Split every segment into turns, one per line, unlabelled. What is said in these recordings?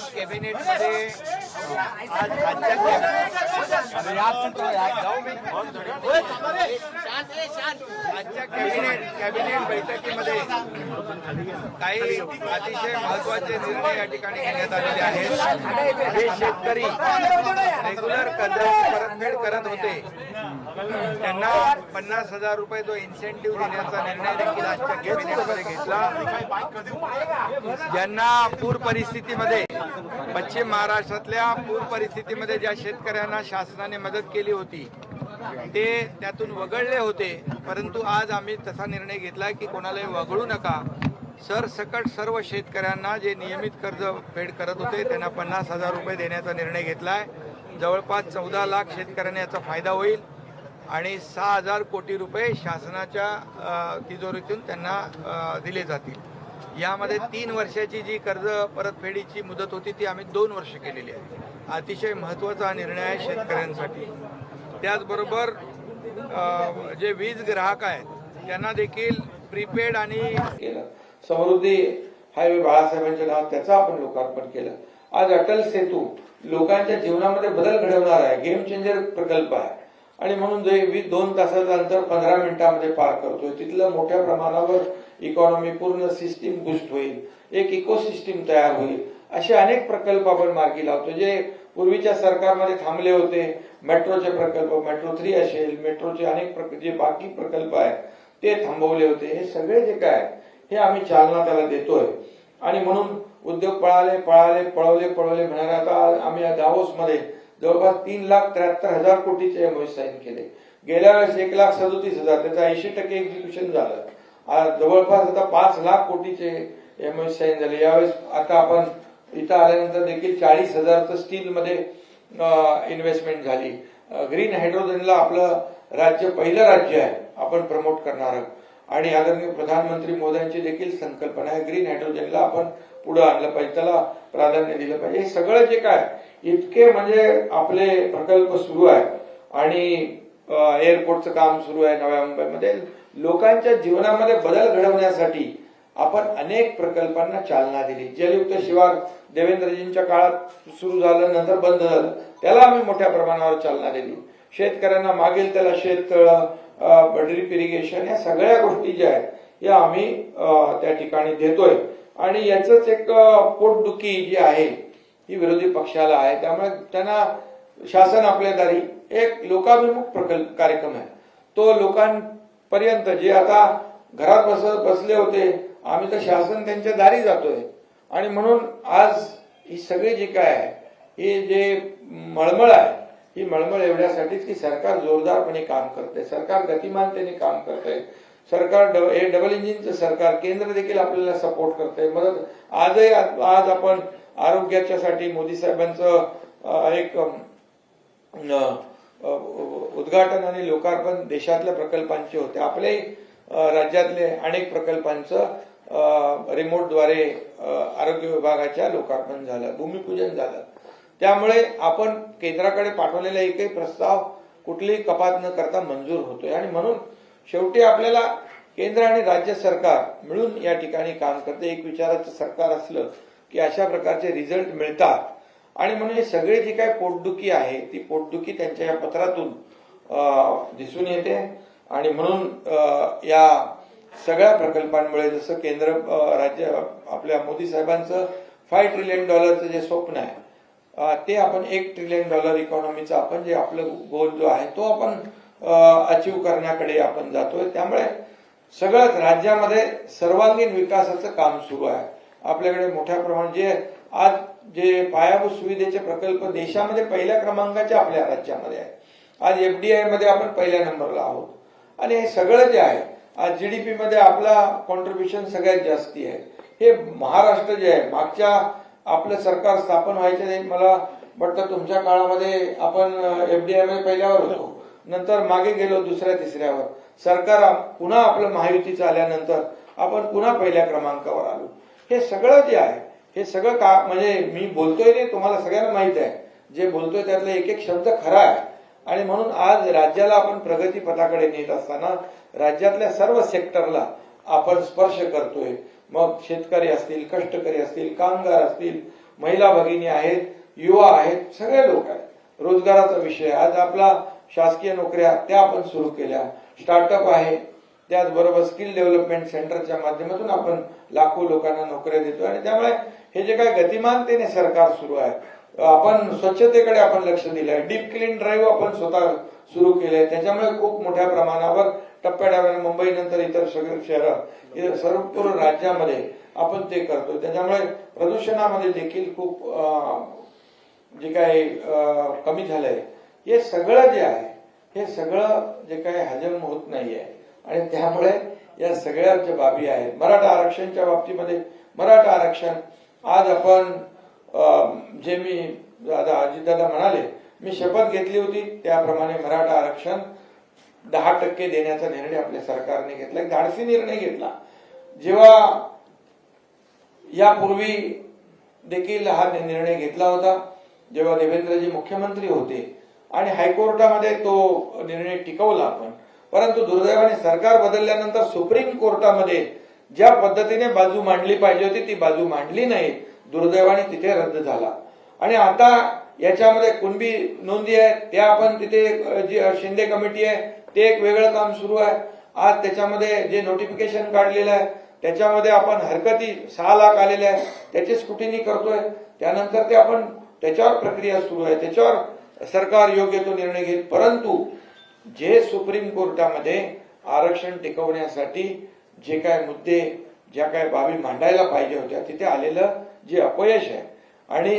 आज कॅबिनेटमध्ये आज आजच्या कॅबिनेट कॅबिनेट बैठकीमध्ये काही अतिशय महत्त्वाचे निर्णय या ठिकाणी घेण्यात आलेले आहेत हे शेतकरी रेग्युलर कर्जाची परतफेड करत होते त्यांना पन्नास हजार रुपये जो इन्सेंटिव्ह देण्याचा निर्णय देखील आजच्या कॅबिनेटमध्ये घेतला ज्यांना पूर परिस्थितीमध्ये पश्चिम महाराष्ट्रातल्या पूर परिस्थितीमध्ये ज्या शेतकऱ्यांना शासनाने मदत केली होती ते त्यातून वगळले होते. परंतु आज आम्ही तसा निर्णय घेतला की कोणालाही वगळू नका. सरसकट सर्व शेतकऱ्यांना जे नियमित कर्ज फेड करत होते त्यांना पन्नास हजार रुपये देण्याचा निर्णय घेतला आहे जवळपास चौदा लाख शेतकऱ्यांना याचा फायदा होईल आणि सहा हजार कोटी रुपये शासनाच्या तिजोरीतून त्यांना दिले जातील. यामध्ये तीन वर्षाची जी कर्ज परतफेडीची मुदत होती ती आम्ही दोन वर्ष केलेली आहे. अतिशय महत्त्वाचा निर्णय आहे शेतकऱ्यांसाठी. त्याचबरोबर जे वीज ग्राहक आहेत त्यांना देखील प्रीपेड आणि
केलं. समृद्धी हायवे बाळासाहेबांच्या नावात त्याचं आपण लोकार्पण केलं. आज अटल सेतू लोकांच्या जीवनामध्ये बदल घडवणार आहे गेम चेंजर प्रकल्प आहे. आणि म्हणून जे वीज दोन तासाचं अंतर पंधरा मिनिटांमध्ये पार करतोय तिथलं मोठ्या प्रमाणावर इकॉनॉमी पूर्ण सिस्टीम बुस्ट होईल एक इकोसिस्टीम तयार होईल असे अनेक प्रकल्प आपण मार्गी लावतो जे पूर्वीच्या सरकारमध्ये थांबले होते. मेट्रोचे प्रकल्प मेट्रो थ्री असेल मेट्रोचे अनेक जे बाकी प्रकल्प आहेत ते थांबवले होते. हे सगळे जे काय हे आम्ही चालना त्याला देतोय. आणि म्हणून उद्योग पळाले पळाले पळवले पळवले म्हणाले आता आम्ही या दावोसमध्ये जवळपास तीन लाख त्र्याहत्तर हजार कोटीचे एमओ साईन केले. गेल्या वेळेस एक लाख सदोतीस हजार त्याचं ऐंशी टक्के एक्झिक्युशन झालं. जवळपास आता पाच लाख कोटीचे एमओ साईन झाले. यावेळेस आता आपण इथं आल्यानंतर देखील चाळीस हजारचं स्टीलमध्ये इन्व्हेस्टमेंट झाली. ग्रीन हायड्रोजनला आपलं राज्य पहिलं राज्य आहे आपण प्रमोट करणार आहोत. आणि आदरणीय प्रधानमंत्री मोदयांची देखील संकल्पना आहे ग्रीन हायड्रोजनला आपण पुढे आणलं पाहिजे त्याला प्राधान्य दिलं पाहिजे. हे सगळं जे काय इतके म्हणजे आपले प्रकल्प सुरू आहे आणि एअरपोर्टचं काम सुरू आहे नव्या मुंबईमध्ये. लोकांच्या जीवनामध्ये बदल घडवण्यासाठी आपण अनेक प्रकल्पांना चालना दिली. जलयुक्त शिवार देवेंद्रजींच्या काळात सुरू झालं नंतर बंद झालं. त्याला आम्ही मोठ्या प्रमाणावर चालना दिली. शेतकऱ्यांना मागेल त्याला शेततळ ड्रीप इरिगेशन या सगळ्या गोष्टी ज्या आहेत या आम्ही त्या ठिकाणी देतोय. आणि याच एक पोटदुखी जी आहे ही विरोधी पक्षाला आहे. त्यामुळे त्यांना शासन आपल्या दारी एक लोकाभिमुख प्रकल्प कार्यक्रम आहे. तो लोकांपर्यंत जे आता घरात बस बसले होते आम्ही तर शासन त्यांच्या दारी जातोय. आणि म्हणून आज ही सगळी जी काय आहे ही जे मळमळ आहे ही मळमळ एवढ्यासाठीच की सरकार जोरदारपणे काम करते सरकार गतिमानतेने काम करते सरकार डब- हे डबल इंजिनचं सरकार केंद्र देखील आपल्याला सपोर्ट करते मदत आजही आज आपण आरोग्याच्यासाठी मोदी साहेबांचं एक उद्घाटन आणि लोकार्पण देशातल्या प्रकल्पांचे होते. आपले राज्यातले अनेक प्रकल्पांचं रिमोटद्वारे आरोग्य विभागाच्या लोकार्पण झालं भूमिपूजन झालं. त्यामुळे आपण केंद्राकडे पाठवलेला एकही प्रस्ताव कुठलीही कपात न करता मंजूर होतोय. आणि म्हणून शेवटी आपल्याला केंद्र आणि राज्य सरकार मिळून या ठिकाणी काम करते. एक विचाराचं सरकार असलं की अशा प्रकारचे रिझल्ट मिळतात. आणि म्हणून हे सगळी जी काय पोटदुखी आहे ती पोटदुखी त्यांच्या या पत्रातून दिसून येते. आणि म्हणून या सगळ्या प्रकल्पांमुळे जसं केंद्र राज्य आपल्या मोदी साहेबांचं फाय ट्रिलियन डॉलरचं जे स्वप्न आहे ते आपण एक ट्रिलियन डॉलर इकॉनॉमीचा आपण जे आपलं गोल जो आहे तो आपण अचीव करण्याकडे आपण जातोय. त्यामुळे सगळंच राज्यामध्ये सर्वांगीण विकासाचं काम सुरू आहे. आपल्याकडे मोठ्या प्रमाणात जे आज जे पायाभूत सुविधेचे प्रकल्प देशामध्ये पहिल्या क्रमांकाचे आपल्या राज्यामध्ये आहे आज एफडीआयमध्ये आपण पहिल्या नंबरला आहोत. आणि हे सगळं जे आहे जीडीपी मध्ये आपला कॉन्ट्रीब्युशन सगळ्यात जास्ती आहे. हे महाराष्ट्र जे आहे मागच्या आपलं सरकार स्थापन व्हायचे नाही मला वाटतं तुमच्या काळामध्ये आपण एफडीआयमध्ये पहिल्यावर होतो. नंतर मागे गेलो दुसऱ्या तिसऱ्यावर. सरकार पुन्हा आपलं महायुतीचं आल्यानंतर आपण पुन्हा पहिल्या क्रमांकावर आलो. हे सगळं जे आहे हे सगळं का म्हणजे मी बोलतोय ते तुम्हाला सगळ्यांना माहीत आहे. जे बोलतोय त्यातला एक एक शब्द खरा आहे. आणि म्हणून आज राज्याला आपण प्रगती पथाकडे नेत असताना राज्यातल्या सर्व सेक्टरला आपण स्पर्श करतोय. मग शेतकरी असतील कष्टकरी असतील कामगार असतील महिला भगिनी आहेत युवा आहेत सगळे लोक आहेत. रोजगाराचा विषय. आज आपला शासकीय नोकऱ्या त्या आपण सुरू केल्या. स्टार्टअप आहे. त्याचबरोबर स्किल डेव्हलपमेंट सेंटरच्या माध्यमातून आपण लाखो लोकांना नोकऱ्या देतो आणि त्यामुळे हे जे काय गतिमानतेने सरकार सुरू आहे आपण स्वच्छतेकडे आपण लक्ष दिलंय. डीप क्लीन ड्राईव्ह आपण स्वतः सुरू केलंय. त्याच्यामुळे खूप मोठ्या प्रमाणावर टप्प्याटप्प्याने मुंबई नंतर इतर सगळे शहरं इतर सर्वपूर्ण राज्यामध्ये आपण ते करतो त्याच्यामुळे प्रदूषणामध्ये देखील खूप जे काय कमी झालंय. हे सगळं जे आहे हे सगळं जे काही हजम होत नाहीये. आणि त्यामुळे या सगळ्या ज्या बाबी आहेत मराठा आरक्षणच्या बाबतीमध्ये मराठा आरक्षण आज आपण जे मी दादा अजितदादा म्हणाले मी शपथ घेतली होती त्याप्रमाणे मराठा आरक्षण दहा टक्के देण्याचा निर्णय आपल्या सरकारने घेतला. एक धाडसी निर्णय घेतला. जेव्हा यापूर्वी देखील हा निर्णय घेतला होता जेव्हा देवेंद्रजी मुख्यमंत्री होते आणि हायकोर्टामध्ये तो निर्णय टिकवला आपण परंतु दुर्दैवाने सरकार बदलल्यानंतर सुप्रीम कोर्टामध्ये ज्या पद्धतीने बाजू मांडली पाहिजे होती ती बाजू मांडली नाही. दुर्दैवाने तिथे रद्द झाला. आणि आता याच्यामध्ये कुणबी नोंदी आहे त्या आपण तिथे जी शिंदे कमिटी आहे ते एक वेगळं काम सुरू आहे. आज त्याच्यामध्ये जे नोटिफिकेशन काढलेलं आहे त्याच्यामध्ये आपण हरकती सहा लाख आलेले आहे त्याची स्कुटिनी करतोय. त्यानंतर ते आपण त्याच्यावर प्रक्रिया सुरू आहे. त्याच्यावर सरकार योग्य तो निर्णय घेईल. परंतु जे सुप्रीम कोर्टामध्ये आरक्षण टिकवण्यासाठी जे काय मुद्दे ज्या काय बाबी मांडायला पाहिजे होत्या तिथे आलेलं जे अपयश आहे आणि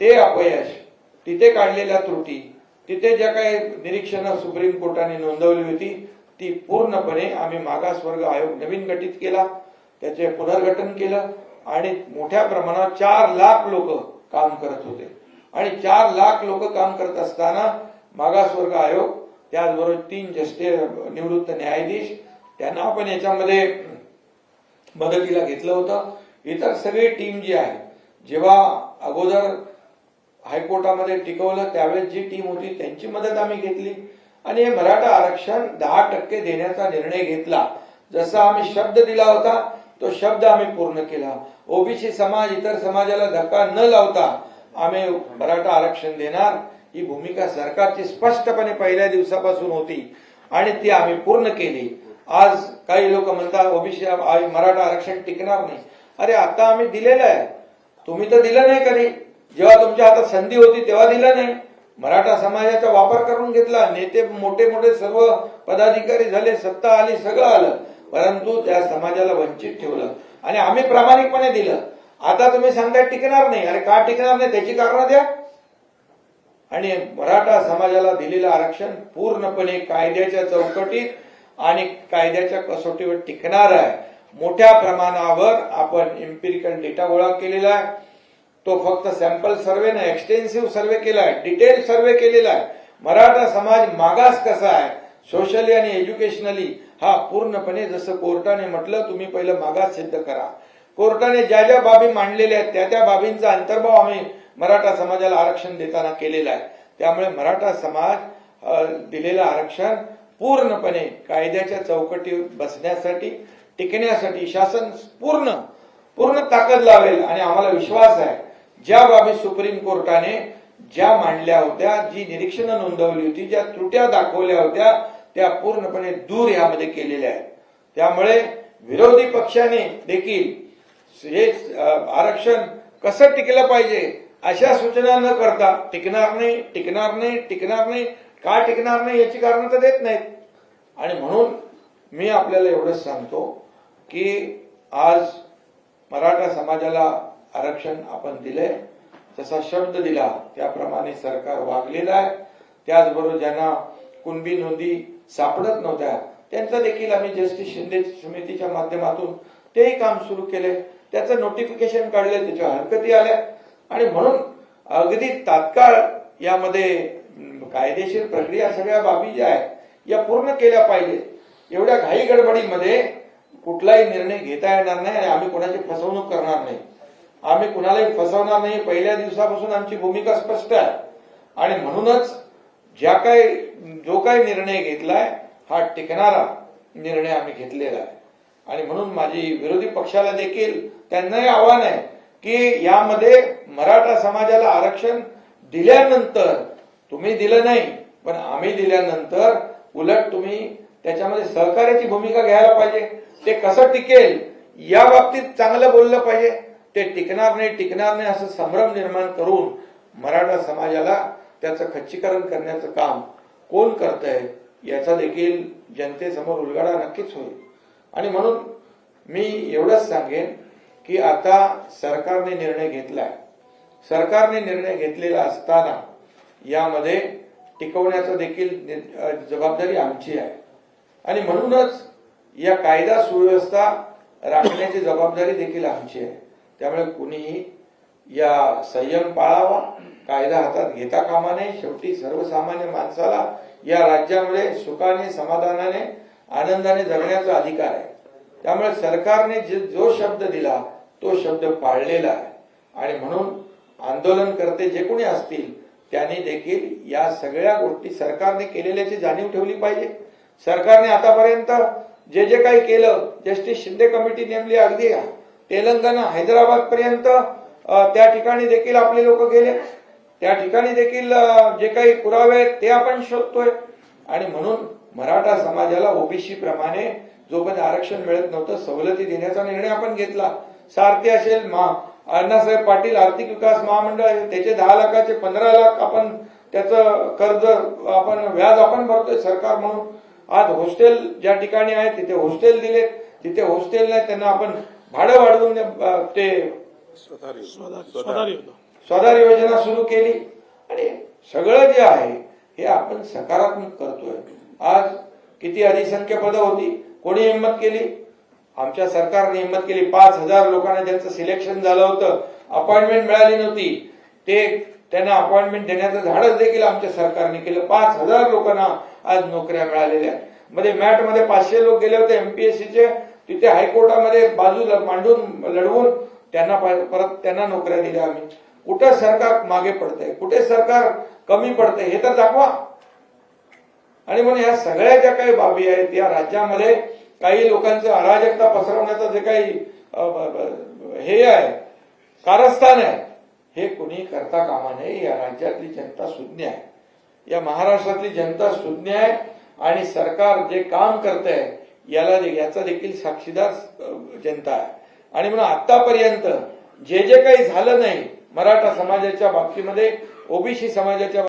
ते अपयश तिथे काढलेल्या त्रुटी तिथे ज्या काही निरीक्षणं सुप्रीम कोर्टाने नोंदवली होती ती पूर्णपणे आम्ही मागासवर्ग आयोग नवीन गठीत केला त्याचे पुनर्गठन केलं आणि मोठ्या प्रमाणात चार लाख लोक काम करत होते. आणि चार लाख लोक काम करत असताना मागासवर्ग आयोग त्याचबरोबर तीन जस्टे निवृत्त न्यायाधीश त्यांना आपण याच्यामध्ये मदतीला घेतलं होतं. इतर सगळी टीम जी आहे जेव्हा अगोदर हायकोर्टामध्ये टिकवलं त्यावेळेस जी टीम होती त्यांची मदत आम्ही घेतली. आणि हे मराठा आरक्षण दहा टक्के देण्याचा निर्णय घेतला. जसा आम्ही शब्द दिला होता तो शब्द आम्ही पूर्ण केला. ओबीसी समाज इतर समाजाला धक्का न लावता आम्ही मराठा आरक्षण देणार. ही भूमिका सरकारची स्पष्टपणे पहिल्या दिवसापासून होती आणि ती आम्ही पूर्ण केली. आज काही लोक म्हणतात ओबीसी मराठा आरक्षण टिकणार नाही. अरे आता आम्ही दिलेलं आहे. तुम्ही तर दिलं नाही कधी. जेव्हा तुमच्या हातात संधी होती तेव्हा दिलं नाही. मराठा समाजाचा वापर करून घेतला. नेते मोठे मोठे सर्व पदाधिकारी झाले. सत्ता आली सगळं आलं. परंतु त्या समाजाला वंचित ठेवलं. आणि आम्ही प्रामाणिकपणे दिलं. आता तुम्ही सांगताय टिकणार नाही. अरे का टिकणार नाही? त्याची कारण द्या. आणि मराठा समाजाला दिलेलं आरक्षण पूर्णपणे कायद्याच्या चौकटीत आणि कायद्याच्या कसोटीवर टिकणार आहे. मोठ्या प्रमाणावर आपण एम्पिरिकल डेटा गोळा केलेला आहे. तो फक्त सॅम्पल सर्वे नाही एक्सटेन्सिव्ह सर्वे केलाय डिटेल सर्वे केलेला आहे. मराठा समाज मागास कसा आहे? सोशली आणि एज्युकेशनली हा पूर्णपणे जसं कोर्टाने म्हटलं तुम्ही पहिलं मागास सिद्ध करा. कोर्टाने ज्या ज्या बाबी मांडलेल्या आहेत त्या त्या बाबींचा अंतर्भाव आम्ही मराठा समाजाला आरक्षण देताना केलेला आहे. त्यामुळे मराठा समाज दिलेलं आरक्षण पूर्णपणे कायद्याच्या चौकटी बसण्यासाठी टिकण्यासाठी शासन पूर्ण पूर्ण ताकद लावेल आणि आम्हाला विश्वास आहे. ज्या बाबी सुप्रीम कोर्टाने ज्या मांडल्या होत्या जी निरीक्षणं नोंदवली होती ज्या त्रुट्या दाखवल्या होत्या त्या पूर्णपणे दूर यामध्ये केलेल्या आहेत. त्यामुळे विरोधी पक्षाने देखील हे आरक्षण कसं टिकलं पाहिजे अशा सूचना न करता टिकणार नाही टिकणार नाही टिकणार नाही का टिकणार नाही याची कारण तर देत नाहीत. आणि म्हणून मी आपल्याला एवढंच सांगतो की आज मराठा समाजाला आरक्षण आपण दिलंय. जसा शब्द दिला त्याप्रमाणे सरकार वागलेलं आहे. त्याचबरोबर ज्यांना कुणबी नोंदी सापडत नव्हत्या त्यांचं देखील आम्ही जस्टिस शिंदे समितीच्या माध्यमातून तेही काम सुरू केले त्याचं नोटिफिकेशन काढले त्याच्या हरकती आल्या. आणि म्हणून अगदी तात्काळ यामध्ये कायदेशीर प्रक्रिया सगळ्या बाबी ज्या आहेत या पूर्ण केल्या पाहिजेत. एवढ्या घाई गडबडीमध्ये कुठलाही निर्णय घेता येणार नाही आणि आम्ही कोणाची फसवणूक करणार नाही. आम्ही कुणालाही फसवणार नाही. पहिल्या दिवसापासून आमची भूमिका स्पष्ट आहे. आणि म्हणूनच ज्या काही जो काही निर्णय घेतलाय हा टिकणारा निर्णय आम्ही घेतलेला आहे. आणि म्हणून माझी विरोधी पक्षाला देखील त्यांनाही आव्हान आहे की यामध्ये मराठा समाजाला आरक्षण दिल्यानंतर तुम्ही दिलं नाही पण आम्ही दिल्यानंतर उलट तुम्ही त्याच्यामध्ये सहकार्याची भूमिका घ्यायला पाहिजे. ते कसं टिकेल या बाबतीत चांगलं बोललं पाहिजे. ते टिकणार नाही टिकणार नाही असं संभ्रम निर्माण करून मराठा समाजाला त्याचं खच्चीकरण करण्याचं काम कोण करतंय याचा देखील जनतेसमोर उलगडा नक्कीच होईल. आणि म्हणून मी एवढंच सांगेन की आता सरकारने निर्णय घेतलाय. सरकारने निर्णय घेतलेला असताना यामध्ये टिकवण्याचा देखील जबाबदारी आमची आहे. आणि म्हणूनच या कायदा सुव्यवस्था राखण्याची जबाबदारी देखील आमची आहे. त्यामुळे कुणीही या संयम पाळावा कायदा हातात घेता कामा नये. शेवटी सर्वसामान्य माणसाला या राज्यामध्ये सुखाने समाधानाने आनंदाने जगण्याचा अधिकार आहे. त्यामुळे सरकारने जे जो शब्द दिला तो शब्द पाळलेला आहे. आणि म्हणून आंदोलनकर्ते जे कोणी असतील त्यांनी देखील या सगळ्या गोष्टी सरकारने केलेल्याची जाणीव ठेवली पाहिजे. सरकारने आतापर्यंत जे जे काही केलं जस्टिस शिंदे कमिटी नेमली अगदी तेलंगणा हैदराबाद पर्यंत त्या ठिकाणी देखील आपले लोक गेले. त्या ठिकाणी देखील जे काही पुरावे आहेत ते आपण शोधतोय. आणि म्हणून मराठा समाजाला ओबीसी प्रमाणे जोपर्यंत आरक्षण मिळत नव्हतं सवलती देण्याचा निर्णय आपण घेतला. सारथी असेल मा अण्णासाहेब पाटील आर्थिक विकास महामंडळ त्याचे दहा लाखाचे पंधरा लाख आपण त्याचं कर्ज आपण व्याज आपण भरतोय सरकार म्हणून. आज हॉस्टेल ज्या ठिकाणी आहे तिथे हॉस्टेल दिले तिथे हॉस्टेल नाही त्यांना आपण भाडं वाढवून ते स्वधार योजना सुरू केली. आणि सगळं जे आहे हे आपण सकारात्मक करतोय. आज किती अधिसंख्य पदं होती कोणी हिंमत केली? आमच्या सरकारने हिंमत केली. पाच हजार लोकांना ज्यांचं सिलेक्शन झालं होतं. अपॉइंटमेंट मिळाली नव्हती. ते त्यांना अपॉइंटमेंट देण्याचं धाडस देखील आमच्या सरकारने केलं. पाच हजार लोकांना आज नोकऱ्या मिळालेल्या मध्ये मॅटमध्ये पाचशे लोक गेले होते एमपीएससीचे तिथे हायकोर्टामध्ये बाजू मांडून लढवून त्यांना परत त्यांना नोकऱ्या दिल्या आम्ही. कुठे सरकार मागे पडतंय? कुठे सरकार कमी पडतंय? हे तर दाखवा. आणि म्हणून या सगळ्या ज्या काही बाबी आहेत या राज्यामध्ये काही लोकांचं अराजकता पसरवण्याचं जे काही हे आहे कारस्थान आहे हे कुणी करता कामा नये. या राज्यातली जनता सुज्ञ आहे. या महाराष्ट्रातली जनता सुज्ञ आहे आणि सरकार जे काम करत आहे याला याचा देखील साक्षीदार जनता आहे. आणि म्हणून आतापर्यंत जे जे काही झालं नाही मराठा समाजाच्या बाबतीमध्ये ओबीसी समाजाच्या